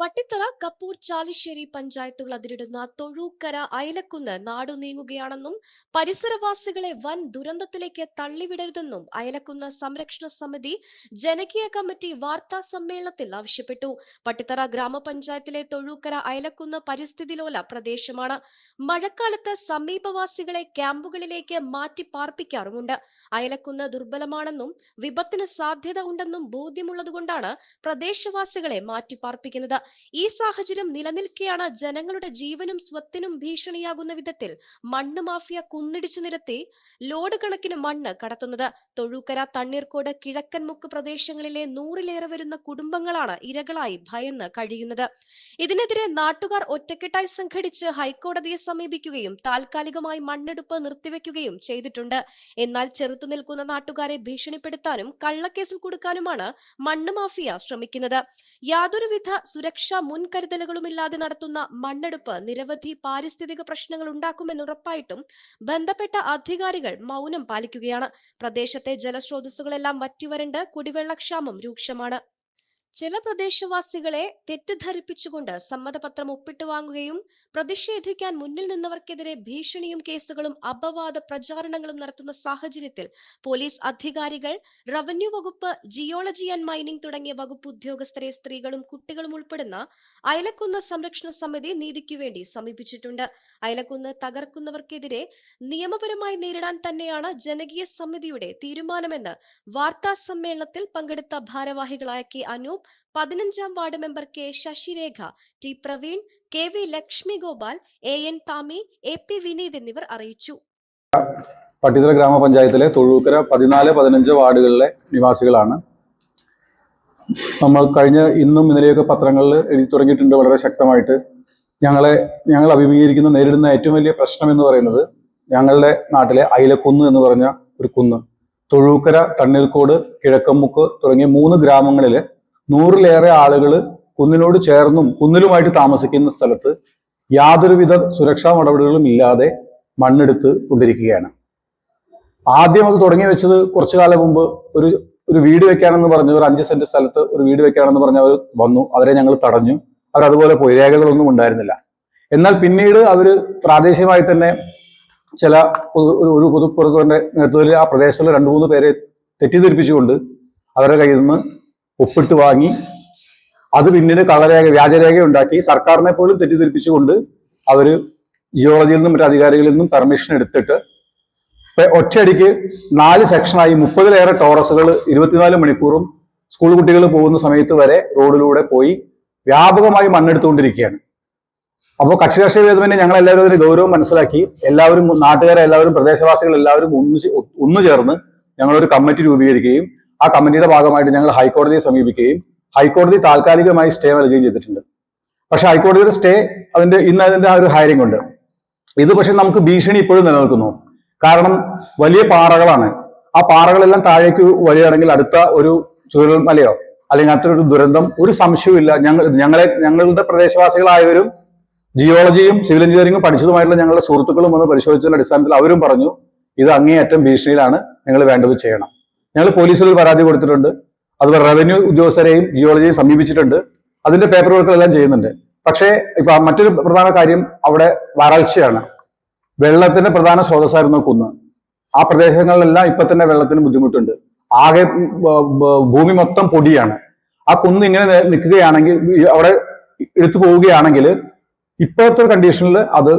പട്ടിത്തറ കപ്പൂർ ചാലിശ്ശേരി പഞ്ചായത്തുകൾ അതിരിടുന്ന തൊഴൂക്കര അയലക്കുന്ന് നാടു നീങ്ങുകയാണെന്നും പരിസരവാസികളെ വൻ ദുരന്തത്തിലേക്ക് തള്ളിവിടരുതെന്നും അയലക്കുന്ന് സംരക്ഷണ സമിതി ജനകീയ കമ്മിറ്റി വാർത്താ സമ്മേളനത്തിൽ ആവശ്യപ്പെട്ടു. പട്ടിത്തറ ഗ്രാമപഞ്ചായത്തിലെ തൊഴൂക്കര അയലക്കുന്ന് പരിസ്ഥിതിലോല പ്രദേശമാണ്. മഴക്കാലത്ത് സമീപവാസികളെ ക്യാമ്പുകളിലേക്ക് മാറ്റി പാർപ്പിക്കാറുമുണ്ട്. അയലക്കുന്ന് ദുർബലമാണെന്നും വിപത്തിന് സാധ്യത ഉണ്ടെന്നും ബോധ്യമുള്ളതുകൊണ്ടാണ് പ്രദേശവാസികളെ മാറ്റി പാർപ്പിക്കുന്നത്. ഈ സാഹചര്യം നിലനിൽക്കെയാണ് ജനങ്ങളുടെ ജീവനും സ്വത്തിനും ഭീഷണിയാകുന്ന വിധത്തിൽ മണ്ണ് മാഫിയ കുന്നിടിച്ചു നിരത്തി ലോഡ് കണക്കിന് മണ്ണ് കടത്തുന്നത്. തൊഴൂക്കര തണ്ണീർക്കോട് കിഴക്കൻമുക്ക് പ്രദേശങ്ങളിലെ നൂറിലേറെ വരുന്ന കുടുംബങ്ങളാണ് ഇരകളായി ഭയന്ന് കഴിയുന്നത്. ഇതിനെതിരെ നാട്ടുകാർ ഒറ്റക്കെട്ടായി സംഘടിച്ച് ഹൈക്കോടതിയെ സമീപിക്കുകയും താൽക്കാലികമായി മണ്ണെടുപ്പ് നിർത്തിവെക്കുകയും ചെയ്തിട്ടുണ്ട്. എന്നാൽ ചെറുത്തുനിൽക്കുന്ന നാട്ടുകാരെ ഭീഷണിപ്പെടുത്താനും കള്ളക്കേസിൽ കൊടുക്കാനുമാണ് മണ്ണ് മാഫിയ ശ്രമിക്കുന്നത്. യാതൊരുവിധ സുരക്ഷാ മുൻകരുതലുകളുമില്ലാതെ നടത്തുന്ന മണ്ണെടുപ്പ് നിരവധി പാരിസ്ഥിതിക പ്രശ്നങ്ങൾ ഉണ്ടാക്കുമെന്ന് ഉറപ്പായിട്ടും ബന്ധപ്പെട്ട അധികാരികൾ മൗനം പാലിക്കുകയാണ്. പ്രദേശത്തെ ജലസ്രോതസ്സുകളെല്ലാം വറ്റിവരണ്ട് കുടിവെള്ളക്ഷാമം രൂക്ഷമാണ്. ചില പ്രദേശവാസികളെ തെറ്റിദ്ധരിപ്പിച്ചുകൊണ്ട് സമ്മതപത്രം ഒപ്പിട്ട് വാങ്ങുകയും പ്രതിഷേധിക്കാൻ മുന്നിൽ നിന്നവർക്കെതിരെ ഭീഷണിയും കേസുകളും അപവാദ പ്രചാരണങ്ങളും നടത്തുന്ന സാഹചര്യത്തിൽ പോലീസ് അധികാരികൾ റവന്യൂ വകുപ്പ് ജിയോളജി ആൻഡ് മൈനിംഗ് തുടങ്ങിയ വകുപ്പ് ഉദ്യോഗസ്ഥരെ സ്ത്രീകളും കുട്ടികളും ഉൾപ്പെടുന്ന അയലക്കുന്ന് സംരക്ഷണ സമിതി നീതിക്കു വേണ്ടി സമീപിച്ചിട്ടുണ്ട്. അയലക്കുന്ന് തകർക്കുന്നവർക്കെതിരെ നിയമപരമായി നേരിടാൻ തന്നെയാണ് ജനകീയ സമിതിയുടെ തീരുമാനമെന്ന് വാർത്താ സമ്മേളനത്തിൽ പങ്കെടുത്ത ഭാരവാഹികളായ കെ അനൂപ് പതിനഞ്ചാം ward member K Sasirekha T Praveen K V Lakshmi Gopal A N Thami A P Vineeth എന്നിവർ അറിയിച്ചു. പട്ടിതല ഗ്രാമപഞ്ചായത്തിലെ തൊഴൂക്കര പതിനാല് പതിനഞ്ച് വാർഡുകളിലെ നിവാസികളാണ്. നമ്മൾ കഴിഞ്ഞ ഇന്നും ഇന്നലെയൊക്കെ പത്രങ്ങളിൽ എഴുതി തുടങ്ങിയിട്ടുണ്ട് വളരെ ശക്തമായിട്ട്. ഞങ്ങളെ ഞങ്ങൾ അഭിമുഖീകരിക്കുന്ന നേരിടുന്ന ഏറ്റവും വലിയ പ്രശ്നം എന്ന് പറയുന്നത് ഞങ്ങളുടെ നാട്ടിലെ അയിലക്കുന്ന് എന്ന് പറഞ്ഞ ഒരു കുന്ന്. തൊഴൂക്കര തണ്ണീർക്കോട് കിഴക്കമുക്ക് തുടങ്ങിയ മൂന്ന് ഗ്രാമങ്ങളിൽ നൂറിലേറെ ആളുകൾ കുന്നിനോട് ചേർന്നും കുന്നിലുമായിട്ട് താമസിക്കുന്ന സ്ഥലത്ത് യാതൊരുവിധ സുരക്ഷാ നടപടികളും ഇല്ലാതെ മണ്ണെടുത്ത് കൊണ്ടിരിക്കുകയാണ്. ആദ്യം അത് തുടങ്ങി വെച്ചത് കുറച്ചു കാലം മുമ്പ് ഒരു ഒരു വീട് വെക്കാനെന്ന് പറഞ്ഞു ഒരു അഞ്ച് സെന്റ് സ്ഥലത്ത് ഒരു വീട് വെക്കാനെന്ന് പറഞ്ഞ് അവർ വന്നു. അവരെ ഞങ്ങൾ തടഞ്ഞു. അവർ അതുപോലെ പോയി രേഖകളൊന്നും ഉണ്ടായിരുന്നില്ല. എന്നാൽ പിന്നീട് അവർ പ്രാദേശികമായി തന്നെ ചില ഒരു പൊതുപ്രവർത്തകന്റെ നേതൃത്വത്തിൽ ആ പ്രദേശത്തുള്ള രണ്ട് മൂന്ന് പേരെ തെറ്റിദ്ധരിപ്പിച്ചുകൊണ്ട് അവരുടെ കയ്യിൽ നിന്ന് ഒപ്പിട്ട് വാങ്ങി അത് പിന്നീട് കളരേഖ വ്യാജരേഖ ഉണ്ടാക്കി സർക്കാരിനെ പോലും തെറ്റിദ്ധരിപ്പിച്ചുകൊണ്ട് അവർ ജിയോളജിയിൽ നിന്നും മറ്റു അധികാരികളിൽ നിന്നും പെർമിഷൻ എടുത്തിട്ട് ഒറ്റയടിക്ക് നാല് സെക്ഷനായി മുപ്പതിലേറെ ടോറസുകൾ ഇരുപത്തിനാല് മണിക്കൂറും സ്കൂൾ കുട്ടികൾ പോകുന്ന സമയത്ത് വരെ റോഡിലൂടെ പോയി വ്യാപകമായി മണ്ണെടുത്തുകൊണ്ടിരിക്കുകയാണ്. അപ്പോൾ കക്ഷി രാഷ്ട്രീയ ഭേദമന്യേ ഞങ്ങൾ എല്ലാവരും അതിന് ഗൗരവം മനസ്സിലാക്കി എല്ലാവരും നാട്ടുകാരെ എല്ലാവരും പ്രദേശവാസികൾ എല്ലാവരും ഒന്നു ഒന്നു ചേർന്ന് ഞങ്ങളൊരു കമ്മിറ്റി രൂപീകരിക്കുകയും ആ കമ്മിറ്റിയുടെ ഭാഗമായിട്ട് ഞങ്ങൾ ഹൈക്കോടതിയെ സമീപിക്കുകയും ഹൈക്കോടതി താൽക്കാലികമായി സ്റ്റേ നൽകുകയും ചെയ്തിട്ടുണ്ട്. പക്ഷെ ഹൈക്കോടതിയുടെ സ്റ്റേ അതിന്റെ ഇന്ന് അതിന്റെ ആ ഒരു ഹയറിംഗ് ഉണ്ട്. ഇത് പക്ഷെ നമുക്ക് ഭീഷണി ഇപ്പോഴും നിലനിൽക്കുന്നു. കാരണം വലിയ പാറകളാണ്. ആ പാറകളെല്ലാം താഴേക്ക് വരികയാണെങ്കിൽ അടുത്ത ഒരു ചുരൽമലയോ അല്ലെങ്കിൽ അത്തരൊരു ദുരന്തം ഒരു സംശയവുമില്ല ഞങ്ങൾ ഞങ്ങളെ ഞങ്ങളുടെ പ്രദേശവാസികളായവരും ജിയോളജിയും സിവിൽ എഞ്ചിനീയറിംഗും പഠിച്ചതുമായിട്ടുള്ള ഞങ്ങളുടെ സുഹൃത്തുക്കളും ഒന്ന് പരിശോധിച്ചതിന്റെ അടിസ്ഥാനത്തിൽ അവരും പറഞ്ഞു ഇത് അങ്ങേയറ്റം ഭീഷണിയിലാണ്. നിങ്ങൾ വേണ്ടത് ചെയ്യണം. ഞങ്ങൾ പോലീസിൽ പരാതി കൊടുത്തിട്ടുണ്ട്. അതുപോലെ റവന്യൂ ഉദ്യോഗസ്ഥരെയും ജിയോളജിയെയും സമീപിച്ചിട്ടുണ്ട്. അതിന്റെ പേപ്പർ വർക്കുകളെല്ലാം ചെയ്യുന്നുണ്ട്. പക്ഷേ ഇപ്പൊ മറ്റൊരു പ്രധാന കാര്യം അവിടെ വരൾച്ചയാണ്. വെള്ളത്തിന്റെ പ്രധാന സ്രോതസ്സായിരുന്നു കുന്ന്. ആ പ്രദേശങ്ങളിലെല്ലാം ഇപ്പൊ തന്നെ വെള്ളത്തിന് ബുദ്ധിമുട്ടുണ്ട്. ആകെ ഭൂമി മൊത്തം പൊടിയാണ്. ആ കുന്ന് ഇങ്ങനെ നിൽക്കുകയാണെങ്കിൽ അവിടെ എടുത്തു പോവുകയാണെങ്കിൽ ഇപ്പോഴത്തെ കണ്ടീഷനിൽ അത്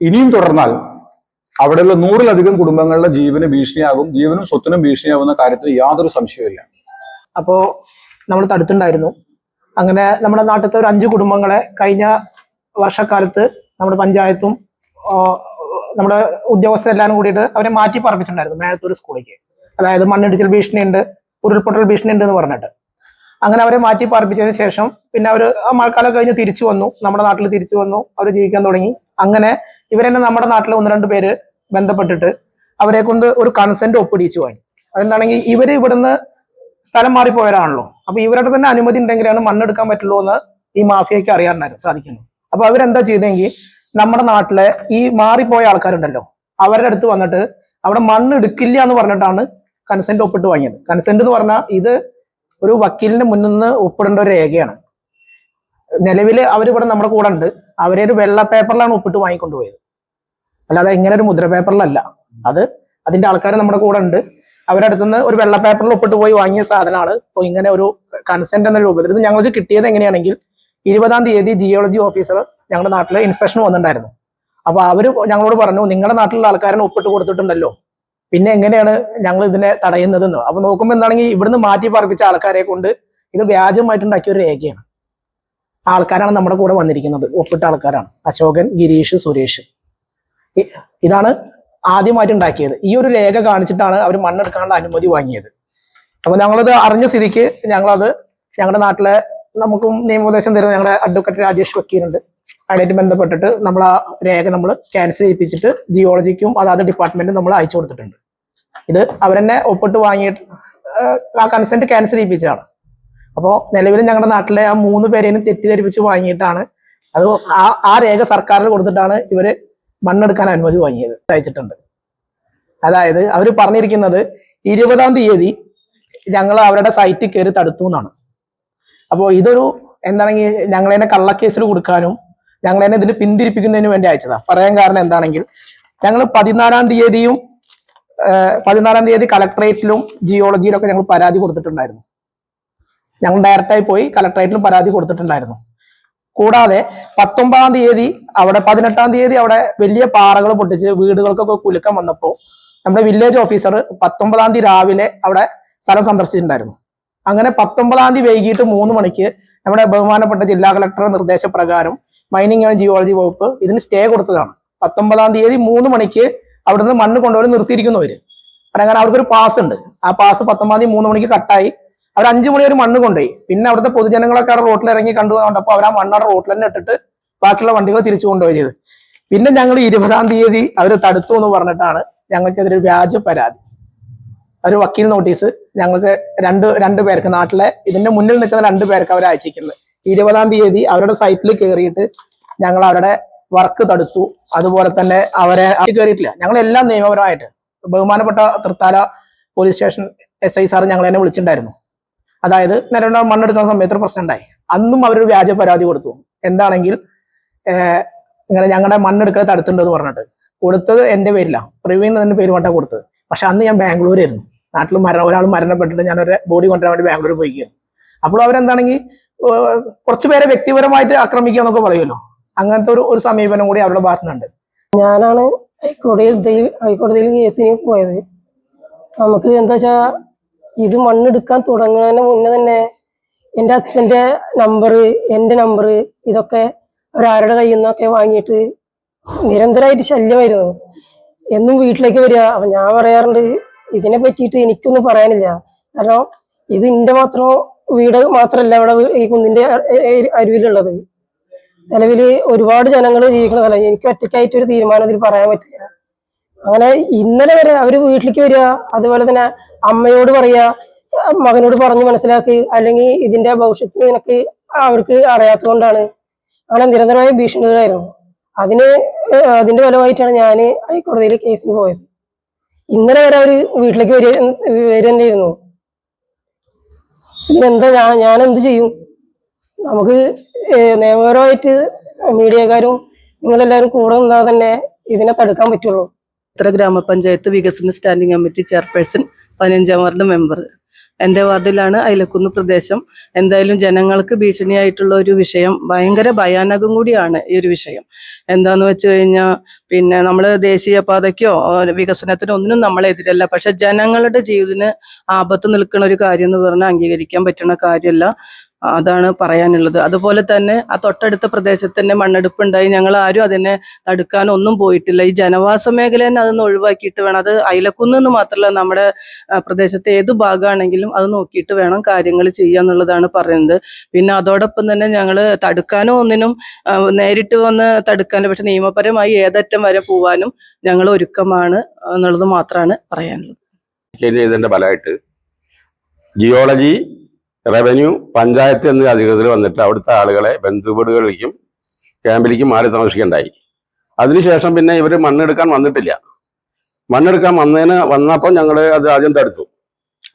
ഇനിയും തുടർന്നാൽ അവിടെയുള്ള നൂറിലധികം കുടുംബങ്ങളുടെ ജീവന് ഭീഷണിയാകും ജീവനും സ്വത്തിനും ഭീഷണിയാകുന്ന കാര്യത്തിൽ യാതൊരു സംശയവുമില്ല അപ്പോൾ നമ്മൾ തടുത്തുണ്ടായിരുന്നു. അങ്ങനെ നമ്മുടെ നാട്ടിലത്തെ ഒരു അഞ്ച് കുടുംബങ്ങളെ കഴിഞ്ഞ വർഷക്കാലത്ത് നമ്മുടെ പഞ്ചായത്തും നമ്മുടെ ഉദ്യോഗസ്ഥരെല്ലാവരും കൂടിയിട്ട് അവരെ മാറ്റി പറപ്പിച്ചിട്ടുണ്ടായിരുന്നു മേലത്തൂർ സ്കൂളിലേക്ക്. അതായത് മണ്ണിടിച്ചിൽ ഭീഷണിയുണ്ട് ഉരുൾപൊട്ടൽ ഭീഷണിയുണ്ട് എന്ന് പറഞ്ഞിട്ട്. അങ്ങനെ അവരെ മാറ്റി പാർപ്പിച്ചതിന് ശേഷം പിന്നെ അവർ മഴക്കാലം കഴിഞ്ഞ് തിരിച്ചു വന്നു നമ്മുടെ നാട്ടിൽ തിരിച്ചു വന്നു അവർ ജീവിക്കാൻ തുടങ്ങി. അങ്ങനെ ഇവരെന്നെ നമ്മുടെ നാട്ടിലെ ഒന്ന് രണ്ട് പേര് ബന്ധപ്പെട്ടിട്ട് അവരെ കൊണ്ട് ഒരു കൺസെന്റ് ഒപ്പിടിച്ചു വാങ്ങി അതെന്താണെങ്കിൽ ഇവർ ഇവിടുന്ന് സ്ഥലം മാറിപ്പോയവരാണല്ലോ. അപ്പൊ ഇവരുടെ തന്നെ അനുമതി ഉണ്ടെങ്കിലാണ് മണ്ണെടുക്കാൻ പറ്റുള്ളൂ എന്ന് ഈ മാഫിയയ്ക്ക് അറിയാൻ സാധിക്കുന്നു. അപ്പൊ അവരെന്താ ചെയ്തെങ്കിൽ നമ്മുടെ നാട്ടിലെ ഈ മാറിപ്പോയ ആൾക്കാരുണ്ടല്ലോ അവരുടെ അടുത്ത് വന്നിട്ട് അവിടെ മണ്ണ് എടുക്കില്ല എന്ന് പറഞ്ഞിട്ടാണ് കൺസെന്റ് ഒപ്പിട്ട് വാങ്ങിയത്. കൺസെന്റ് എന്ന് പറഞ്ഞാൽ ഇത് ഒരു വക്കീലിന്റെ മുന്നിൽ നിന്ന് ഒപ്പിടേണ്ട ഒരു രേഖയാണ്. നിലവിൽ അവരിവിടെ നമ്മുടെ കൂടെ ഉണ്ട്. അവരെ ഒരു വെള്ള പേപ്പറിലാണ് ഒപ്പിട്ട് വാങ്ങിക്കൊണ്ടുപോയത്. അല്ലാതെ ഇങ്ങനെ ഒരു മുദ്ര പേപ്പറിലല്ല അത് അതിന്റെ ആൾക്കാർ നമ്മുടെ കൂടെ ഉണ്ട്. അവരടുത്തുനിന്ന് ഒരു വെള്ള പേപ്പറിൽ ഒപ്പിട്ട് പോയി വാങ്ങിയ സാധനമാണ്. ഇപ്പോൾ ഇങ്ങനെ ഒരു കൺസെന്റ് എന്ന രൂപത്തിൽ. ഇത് ഞങ്ങൾക്ക് കിട്ടിയത് എങ്ങനെയാണെങ്കിൽ ഇരുപതാം തീയതി ജിയോളജി ഓഫീസർ ഞങ്ങളുടെ നാട്ടിൽ ഇൻസ്പെക്ഷൻ വന്നിട്ടുണ്ടായിരുന്നു. അപ്പൊ അവർ ഞങ്ങളോട് പറഞ്ഞു നിങ്ങളുടെ നാട്ടിലുള്ള ആൾക്കാരനെ ഒപ്പിട്ട് കൊടുത്തിട്ടുണ്ടല്ലോ. പിന്നെ എങ്ങനെയാണ് ഞങ്ങൾ ഇതിനെ തടയുന്നതെന്ന്? അപ്പൊ നോക്കുമ്പോൾ എന്താണെങ്കിൽ ഇവിടുന്ന് മാറ്റി പാർപ്പിച്ച ആൾക്കാരെ കൊണ്ട് ഇത് വ്യാജമായിട്ടുണ്ടാക്കിയ ഒരു രേഖയാണ്. ആൾക്കാരാണ് നമ്മുടെ കൂടെ വന്നിരിക്കുന്നത്. ഒപ്പിട്ട ആൾക്കാരാണ്. അശോകൻ ഗിരീഷ് സുരേഷ്. ഇതാണ് ആദ്യമായിട്ട് ഉണ്ടാക്കിയത്. ഈ ഒരു രേഖ കാണിച്ചിട്ടാണ് അവർ മണ്ണെടുക്കാനുള്ള അനുമതി വാങ്ങിയത്. അപ്പൊ ഞങ്ങളത് അറിഞ്ഞ സ്ഥിതിക്ക് ഞങ്ങളത് ഞങ്ങളുടെ നാട്ടിലെ നമുക്കും നിയമോപദേശം തരുന്ന ഞങ്ങളുടെ അഡ്വക്കേറ്റ് രാജേഷ് വക്കീലുണ്ട്. അയാളായിട്ട് ബന്ധപ്പെട്ടിട്ട് നമ്മൾ ആ രേഖ നമ്മൾ ക്യാൻസൽ ചെയ്യിപ്പിച്ചിട്ട് ജിയോളജിക്കും അതാത് ഡിപ്പാർട്ട്മെന്റും നമ്മൾ അയച്ചു കൊടുത്തിട്ടുണ്ട്. ഇത് അവരെന്നെ ഒപ്പിട്ട് വാങ്ങിയിട്ട് ആ കൺസെന്റ് ക്യാൻസൽ ചെയ്യിപ്പിച്ചതാണ്. അപ്പോൾ നിലവിൽ ഞങ്ങളുടെ നാട്ടിലെ ആ മൂന്ന് പേരെയും തെറ്റിദ്ധരിപ്പിച്ച് വാങ്ങിയിട്ടാണ്. അത് ആ ആ രേഖ സർക്കാരിൽ കൊടുത്തിട്ടാണ് ഇവർ മണ്ണെടുക്കാൻ അനുമതി വാങ്ങിയത് അയച്ചിട്ടുണ്ട്. അതായത് അവർ പറഞ്ഞിരിക്കുന്നത് ഇരുപതാം തീയതി ഞങ്ങൾ അവരുടെ സൈറ്റിൽ കയറി തടുത്തു എന്നാണ്. അപ്പോൾ ഇതൊരു എന്താണെങ്കിൽ ഞങ്ങളതിനെ കള്ളക്കേസിൽ കൊടുക്കാനും ഞങ്ങളതിനെ ഇതിന് പിന്തിരിപ്പിക്കുന്നതിന് വേണ്ടി അയച്ചതാ. പറയാൻ കാരണം എന്താണെങ്കിൽ ഞങ്ങൾ പതിനാലാം തീയതിയും പതിനാലാം തീയതി കളക്ടറേറ്റിലും ജിയോളജിയിലും ഒക്കെ ഞങ്ങൾ പരാതി കൊടുത്തിട്ടുണ്ടായിരുന്നു. ഞങ്ങൾ ഡയറക്റ്റായി പോയി കലക്ടറേറ്റിലും പരാതി കൊടുത്തിട്ടുണ്ടായിരുന്നു. കൂടാതെ പത്തൊമ്പതാം തീയതി അവിടെ പതിനെട്ടാം തീയതി അവിടെ വലിയ പാറകൾ പൊട്ടിച്ച് വീടുകൾക്കൊക്കെ കുലുക്കം വന്നപ്പോൾ നമ്മുടെ വില്ലേജ് ഓഫീസർ പത്തൊമ്പതാം തീയതി രാവിലെ അവിടെ സ്ഥലം സന്ദർശിച്ചിട്ടുണ്ടായിരുന്നു. അങ്ങനെ പത്തൊമ്പതാം തീയതി വൈകിട്ട് മൂന്ന് മണിക്ക് നമ്മുടെ ബഹുമാനപ്പെട്ട ജില്ലാ കളക്ടറുടെ നിർദ്ദേശപ്രകാരം മൈനിങ് ആൻഡ് ജിയോളജി വകുപ്പ് ഇതിന് സ്റ്റേ കൊടുത്തതാണ്. പത്തൊമ്പതാം തീയതി മൂന്ന് മണിക്ക് അവിടുന്ന് മണ്ണ് കൊണ്ടുപോയി നിർത്തിയിരിക്കുന്നവര് അങ്ങനെ അവർക്കൊരു പാസ് ഉണ്ട്. ആ പാസ് പത്തൊമ്പതാം തീയതി മൂന്ന് മണിക്ക് കട്ടായി അവർ അഞ്ചു മണി ഒരു മണ്ണ് കൊണ്ടുപോയി. പിന്നെ അവിടുത്തെ പൊതുജനങ്ങളൊക്കെ അവിടെ റോട്ടിൽ ഇറങ്ങി കണ്ടു കണ്ടപ്പോൾ അവർ ആ മണ്ണ് അവിടെ റോട്ടിൽ തന്നെ ഇട്ടിട്ട് ബാക്കിയുള്ള വണ്ടികൾ തിരിച്ചു കൊണ്ടുപോയി ചെയ്ത്. പിന്നെ ഞങ്ങൾ ഇരുപതാം തീയതി അവർ തടുത്തു എന്ന് പറഞ്ഞിട്ടാണ് ഞങ്ങൾക്കെതിരെ വ്യാജ പരാതി. ഒരു വക്കീൽ നോട്ടീസ് ഞങ്ങൾക്ക് രണ്ട് രണ്ട് പേർക്ക് നാട്ടിലെ ഇതിന്റെ മുന്നിൽ നിൽക്കുന്ന രണ്ട് പേർക്ക് അവർ അയച്ചിരിക്കുന്നത്. ഇരുപതാം തീയതി അവരുടെ സൈറ്റിൽ കയറിയിട്ട് ഞങ്ങൾ അവരുടെ വർക്ക് തടുത്തു. അതുപോലെ തന്നെ അവരെ കയറിയിട്ടില്ല ഞങ്ങൾ എല്ലാം നിയമപരമായിട്ട് ബഹുമാനപ്പെട്ട Thrithala police station S I sir ഞങ്ങൾ എന്നെ വിളിച്ചിട്ടുണ്ടായിരുന്നു. അതായത് നിലവിലെ മണ്ണെടുക്കുന്ന സമയത്ത് പ്രശ്നം ഉണ്ടായി. അന്നും അവരൊരു വ്യാജ പരാതി കൊടുത്തു. എന്താണെങ്കിൽ ഇങ്ങനെ ഞങ്ങളുടെ മണ്ണെടുക്കൽ തടുത്തുണ്ടെന്ന് പറഞ്ഞിട്ട് കൊടുത്തത് എന്റെ പേരില്ല പ്രവീൺ എന്ന പേര് കൊണ്ടാണ് കൊടുത്തത്. പക്ഷെ അന്ന് ഞാൻ ബാംഗ്ലൂരായിരുന്നു. നാട്ടിൽ മരണം ഒരാൾ മരണപ്പെട്ടിട്ട് ഞാൻ ഒരു ബോഡി കൊണ്ടുവരാൻ വേണ്ടി ബാംഗ്ലൂർ പോയിക്കുകയാണ്. അപ്പോൾ അവരെന്താണെങ്കിൽ കുറച്ച് പേരെ വ്യക്തിപരമായിട്ട് ആക്രമിക്കുക എന്നൊക്കെ പറയുമല്ലോ. അങ്ങനത്തെ ഒരു ഒരു സമീപനം കൂടി അവരുടെ ഭാഗത്തുനിന്നുണ്ട് ഞാനാണ് ഹൈക്കോടതി ഹൈക്കോടതിയിൽ കേസിന് പോയത്. നമുക്ക് എന്താ വെച്ചാ ഇത് മണ്ണെടുക്കാൻ തുടങ്ങുന്നതിന് മുന്നേ തന്നെ എന്റെ അച്ഛന്റെ നമ്പർ എന്റെ നമ്പർ ഇതൊക്കെ ഒരാരുടെ കയ്യിൽ നിന്നൊക്കെ വാങ്ങിയിട്ട് നിരന്തരമായിട്ട് ശല്യമായിരുന്നു. എന്നും വീട്ടിലേക്ക് വരിക. അപ്പൊ ഞാൻ പറയാറുണ്ട് ഇതിനെ പറ്റിയിട്ട് എനിക്കൊന്നും പറയാനില്ല. കാരണം ഇത് എന്റെ മാത്രം വീട് മാത്രമല്ല ഇവിടെ ഈ അ- അരുവിലുള്ളത്. നിലവിൽ ഒരുപാട് ജനങ്ങൾ ജീവിക്കുന്ന സ്ഥലം. എനിക്ക് ഒറ്റയ്ക്കായിട്ട് ഒരു തീരുമാനം ഇതിൽ പറയാൻ പറ്റില്ല. അങ്ങനെ ഇന്നലെ വരെ അവർ വീട്ടിലേക്ക് വരിക. അതുപോലെ തന്നെ അമ്മയോട് പറയാ മകനോട് പറഞ്ഞു മനസ്സിലാക്കി അല്ലെങ്കിൽ ഇതിന്റെ ഭവിഷ്യത്ത് നിനക്ക് അവർക്ക് അറിയാത്തതുകൊണ്ടാണ്. അങ്ങനെ നിരന്തരമായ ഭീഷണികളായിരുന്നു. അതിന് അതിന്റെ ഫലമായിട്ടാണ് ഞാൻ ഹൈക്കോടതിയിൽ കേസിന് പോയത്. ഇന്നലെ വരെ അവർ വീട്ടിലേക്ക് വരിക വരേണ്ടിയിരുന്നു. ഇതിനെന്താ ഞാൻ ഞാൻ എന്ത് ചെയ്യും? നമുക്ക് നിയമപരമായിട്ട് മീഡിയക്കാരും നിങ്ങളെല്ലാവരും കൂടെ നിന്നാൽ തന്നെ ഇതിനെ തടുക്കാൻ പറ്റുള്ളൂ. ഉത്തര ഗ്രാമപഞ്ചായത്ത് വികസന സ്റ്റാൻഡിംഗ് കമ്മിറ്റി ചെയർപേഴ്സൺ പതിനഞ്ചാം വാർഡ് മെമ്പർ. എന്റെ വാർഡിലാണ് അയിലക്കുന്ന് പ്രദേശം. എന്തായാലും ജനങ്ങൾക്ക് ഭീഷണിയായിട്ടുള്ള ഒരു വിഷയം ഭയങ്കര ഭയാനകം കൂടിയാണ് ഈ ഒരു വിഷയം. എന്താന്ന് വെച്ച് കഴിഞ്ഞാൽ പിന്നെ നമ്മൾ ദേശീയ പാതയ്ക്കോ വികസനത്തിനോ ഒന്നിനും നമ്മളെതിരല്ല പക്ഷെ ജനങ്ങളുടെ ജീവിതത്തിന് ആപത്ത് നിൽക്കുന്ന ഒരു കാര്യം എന്ന് പറഞ്ഞാൽ അംഗീകരിക്കാൻ പറ്റുന്ന കാര്യമല്ല അതാണ് പറയാനുള്ളത്. അതുപോലെ തന്നെ ആ തൊട്ടടുത്ത പ്രദേശത്ത് തന്നെ മണ്ണെടുപ്പ് ഉണ്ടായി ഞങ്ങൾ ആരും അതിനെ തടുക്കാനൊന്നും പോയിട്ടില്ല. ഈ ജനവാസ മേഖല തന്നെ അതൊന്ന് ഒഴിവാക്കിയിട്ട് വേണം. അത് അയലക്കുന്ന് എന്ന് മാത്രമല്ല നമ്മുടെ പ്രദേശത്തെ ഏത് ഭാഗമാണെങ്കിലും അത് നോക്കിയിട്ട് വേണം കാര്യങ്ങൾ ചെയ്യുക എന്നുള്ളതാണ് പറയുന്നത്. പിന്നെ അതോടൊപ്പം തന്നെ ഞങ്ങൾ തടുക്കാനോ ഒന്നിനും നേരിട്ട് വന്ന് തടുക്കാനോ പക്ഷെ നിയമപരമായി ഏതറ്റം വരെ പോവാനും ഞങ്ങൾ ഒരുക്കമാണ് എന്നുള്ളത് മാത്രമാണ് പറയാനുള്ളത്. ചെയ്തതിന്റെ ഫലമായിട്ട് ജിയോളജി റവന്യൂ പഞ്ചായത്ത് എന്ന അധികൃതർ വന്നിട്ട് അവിടുത്തെ ആളുകളെ ബന്ധുവീടുകളിലേക്കും ക്യാമ്പിലേക്കും മാറി താമസിക്കേണ്ടായി. അതിനുശേഷം പിന്നെ ഇവർ മണ്ണെടുക്കാൻ വന്നിട്ടില്ല. മണ്ണെടുക്കാൻ വന്നതിന് വന്നപ്പോൾ ഞങ്ങൾ അത് ആദ്യം തടുത്തു.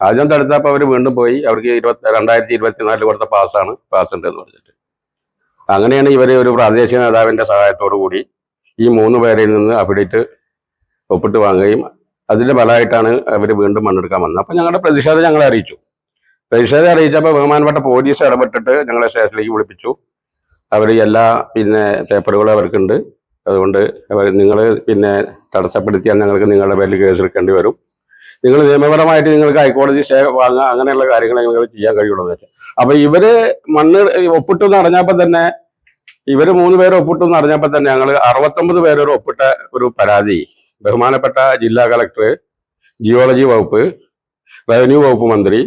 ആദ്യം തടുത്തപ്പോൾ അവർ വീണ്ടും പോയി. അവർക്ക് ഇരുപത്തി രണ്ടായിരത്തി ഇരുപത്തിനാലിൽ കൊടുത്ത പാസ്സാണ് പാസ് ഉണ്ട് എന്ന് പറഞ്ഞിട്ട്. അങ്ങനെയാണ് ഇവർ ഒരു പ്രാദേശിക നേതാവിന്റെ സഹായത്തോടു കൂടി ഈ മൂന്ന് പേരിൽ നിന്ന് അഫിഡേറ്റ് ഒപ്പിട്ട് വാങ്ങുകയും അതിന്റെ ഫലമായിട്ടാണ് അവർ വീണ്ടും മണ്ണെടുക്കാൻ വന്നത്. അപ്പം ഞങ്ങളുടെ പ്രതിഷേധം ഞങ്ങളെ അറിയിച്ചു. പ്രതിഷേധം അറിയിച്ചപ്പോൾ ബഹുമാനപ്പെട്ട പോലീസ് ഇടപെട്ടിട്ട് ഞങ്ങളെ സ്റ്റേഷനിലേക്ക് വിളിപ്പിച്ചു. അവർ എല്ലാ പിന്നെ പേപ്പറുകളും അവർക്കുണ്ട്. അതുകൊണ്ട് നിങ്ങൾ പിന്നെ തടസ്സപ്പെടുത്തിയാൽ ഞങ്ങൾക്ക് നിങ്ങളുടെ പേരിൽ കേസെടുക്കേണ്ടി വരും. നിങ്ങൾ നിയമപരമായിട്ട് നിങ്ങൾക്ക് ഹൈക്കോടതി സ്റ്റേ വാങ്ങുക അങ്ങനെയുള്ള കാര്യങ്ങൾ നിങ്ങൾക്ക് ചെയ്യാൻ കഴിയുള്ളൂ എന്ന് വെച്ചാൽ. അപ്പൊ ഇവർ മണ്ണ് ഒപ്പിട്ടു എന്ന് അറിഞ്ഞപ്പോൾ തന്നെ ഇവർ മൂന്ന് പേര് ഒപ്പിട്ടു എന്ന് അറിഞ്ഞപ്പോൾ തന്നെ ഞങ്ങൾ അറുപത്തൊമ്പത് പേരൊരു ഒപ്പിട്ട ഒരു പരാതി. ബഹുമാനപ്പെട്ട ജില്ലാ കളക്ടർ ജിയോളജി വകുപ്പ് റവന്യൂ വകുപ്പ് മന്ത്രി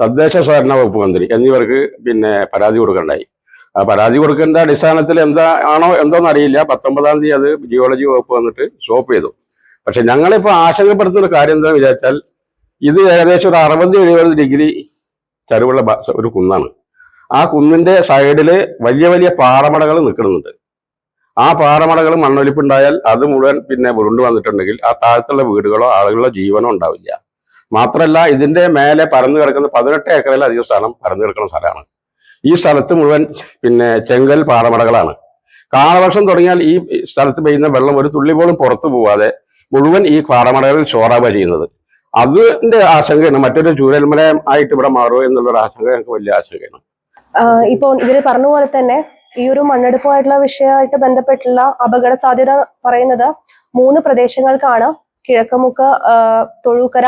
തദ്ദേശ സ്വയംഭരണ വകുപ്പ് മന്ത്രി എന്നിവർക്ക് പിന്നെ പരാതി കൊടുക്കണ്ടായി. ആ പരാതി കൊടുക്കേണ്ട അടിസ്ഥാനത്തിൽ എന്താ ആണോ എന്തോന്ന് അറിയില്ല. പത്തൊമ്പതാം തീയതി അത് ജിയോളജി വകുപ്പ് വന്നിട്ട് സ്റ്റോപ്പ് ചെയ്തു. പക്ഷെ ഞങ്ങളിപ്പോൾ ആശങ്കപ്പെടുത്തുന്ന കാര്യം എന്താണെന്ന് വിചാരിച്ചാൽ ഇത് ഏകദേശം ഒരു അറുപത് എഴുപത് ഡിഗ്രി ചരിവുള്ള ഒരു കുന്നാണ്. ആ കുന്നിന്റെ സൈഡിൽ വലിയ വലിയ പാറമടകൾ നിൽക്കുന്നുണ്ട്. ആ പാറമടകൾ മണ്ണൊലിപ്പുണ്ടായാൽ അത് മുഴുവൻ പിന്നെ ഉരുണ്ട് വന്നിട്ടുണ്ടെങ്കിൽ ആ താഴത്തുള്ള വീടുകളോ ആളുകളോ ജീവനോ ഉണ്ടാവില്ല. മാത്രമല്ല ഇതിന്റെ മേലെ പരന്നു കിടക്കുന്ന പതിനെട്ട് ഏക്കറിലധികം സ്ഥലം പരന്നു കിടക്കുന്ന സ്ഥലമാണ്. ഈ സ്ഥലത്ത് മുഴുവൻ പിന്നെ ചെങ്കൽ പാറമടകളാണ്. കാലവർഷം തുടങ്ങിയാൽ ഈ സ്ഥലത്ത് പെയ്യുന്ന വെള്ളം ഒരു തുള്ളി പോലും പുറത്തു പോവാതെ മുഴുവൻ ഈ പാറമടകളിൽ ചോറാവുക ചെയ്യുന്നത് അതിന്റെ ആശങ്കയാണ്. മറ്റൊരു ചൂരൽമലയം ആയിട്ട് ഇവിടെ മാറുമോ എന്നുള്ളൊരു ആശങ്ക ഞങ്ങൾക്ക് വലിയ ആശങ്കയാണ്. ഇപ്പോൾ ഇവർ പറഞ്ഞ പോലെ തന്നെ ഈ ഒരു മണ്ണെടുപ്പുമായിട്ടുള്ള വിഷയമായിട്ട് ബന്ധപ്പെട്ടുള്ള അപകട സാധ്യത പറയുന്നത് മൂന്ന് പ്രദേശങ്ങൾക്കാണ്. കിഴക്കമുക്ക് തൊഴൂക്കര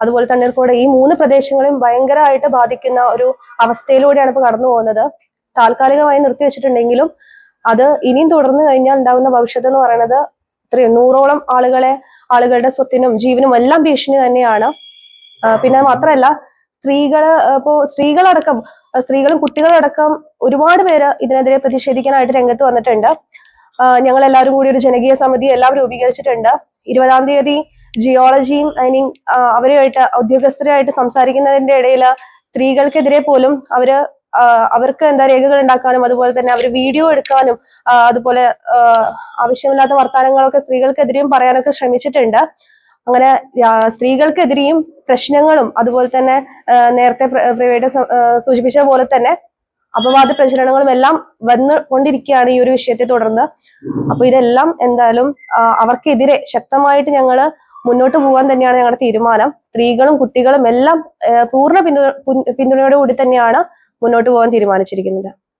അതുപോലെ തണ്ണീർക്കോട് ഈ മൂന്ന് പ്രദേശങ്ങളെയും ഭയങ്കരമായിട്ട് ബാധിക്കുന്ന ഒരു അവസ്ഥയിലൂടെയാണ് ഇപ്പോൾ കടന്നു പോകുന്നത്. താൽക്കാലികമായി നിർത്തിവെച്ചിട്ടുണ്ടെങ്കിലും അത് ഇനിയും തുടർന്നു കഴിഞ്ഞാൽ ഉണ്ടാകുന്ന ഭവിഷ്യത്ത് എന്ന് പറയുന്നത് ഇത്രയും നൂറോളം ആളുകളെ ആളുകളുടെ സ്വത്തിനും ജീവനും എല്ലാം ഭീഷണി തന്നെയാണ്. പിന്നെ മാത്രമല്ല സ്ത്രീകൾ ഇപ്പോ സ്ത്രീകളടക്കം സ്ത്രീകളും കുട്ടികളടക്കം ഒരുപാട് പേര് ഇതിനെതിരെ പ്രതിഷേധിക്കാനായിട്ട് രംഗത്ത് വന്നിട്ടുണ്ട്. ഞങ്ങൾ എല്ലാവരും കൂടി ഒരു ജനകീയ സമിതി എല്ലാം രൂപീകരിച്ചിട്ടുണ്ട്. ഇരുപതാം തീയതി ജിയോളജിയും ഐ മീൻ അവരുമായിട്ട് ഉദ്യോഗസ്ഥരുമായിട്ട് സംസാരിക്കുന്നതിന്റെ ഇടയിൽ സ്ത്രീകൾക്കെതിരെ പോലും അവർ അവർക്ക് എന്താ രേഖകൾ ഉണ്ടാക്കാനും അതുപോലെ തന്നെ അവർ വീഡിയോ എടുക്കാനും അതുപോലെ ആവശ്യമില്ലാത്ത വർത്തമാനങ്ങളൊക്കെ സ്ത്രീകൾക്കെതിരെയും പറയാനൊക്കെ ശ്രമിച്ചിട്ടുണ്ട്. അങ്ങനെ സ്ത്രീകൾക്കെതിരെയും പ്രശ്നങ്ങളും അതുപോലെ തന്നെ നേരത്തെ പ്ര- പ്രവീണ സ- ആഹ് സൂചിപ്പിച്ച പോലെ തന്നെ അപവാദ പ്രചരണങ്ങളും എല്ലാം വന്നു കൊണ്ടിരിക്കുകയാണ് ഈ ഒരു വിഷയത്തെ തുടർന്ന്. അപ്പൊ ഇതെല്ലാം എന്തായാലും അവർക്കെതിരെ ശക്തമായിട്ട് ഞങ്ങൾ മുന്നോട്ട് പോകാൻ തന്നെയാണ് ഞങ്ങളുടെ തീരുമാനം. സ്ത്രീകളും കുട്ടികളും എല്ലാം പൂർണ പിന്തുണ പിന്തുണയോടുകൂടി തന്നെയാണ് മുന്നോട്ട് പോകാൻ തീരുമാനിച്ചിരിക്കുന്നത്.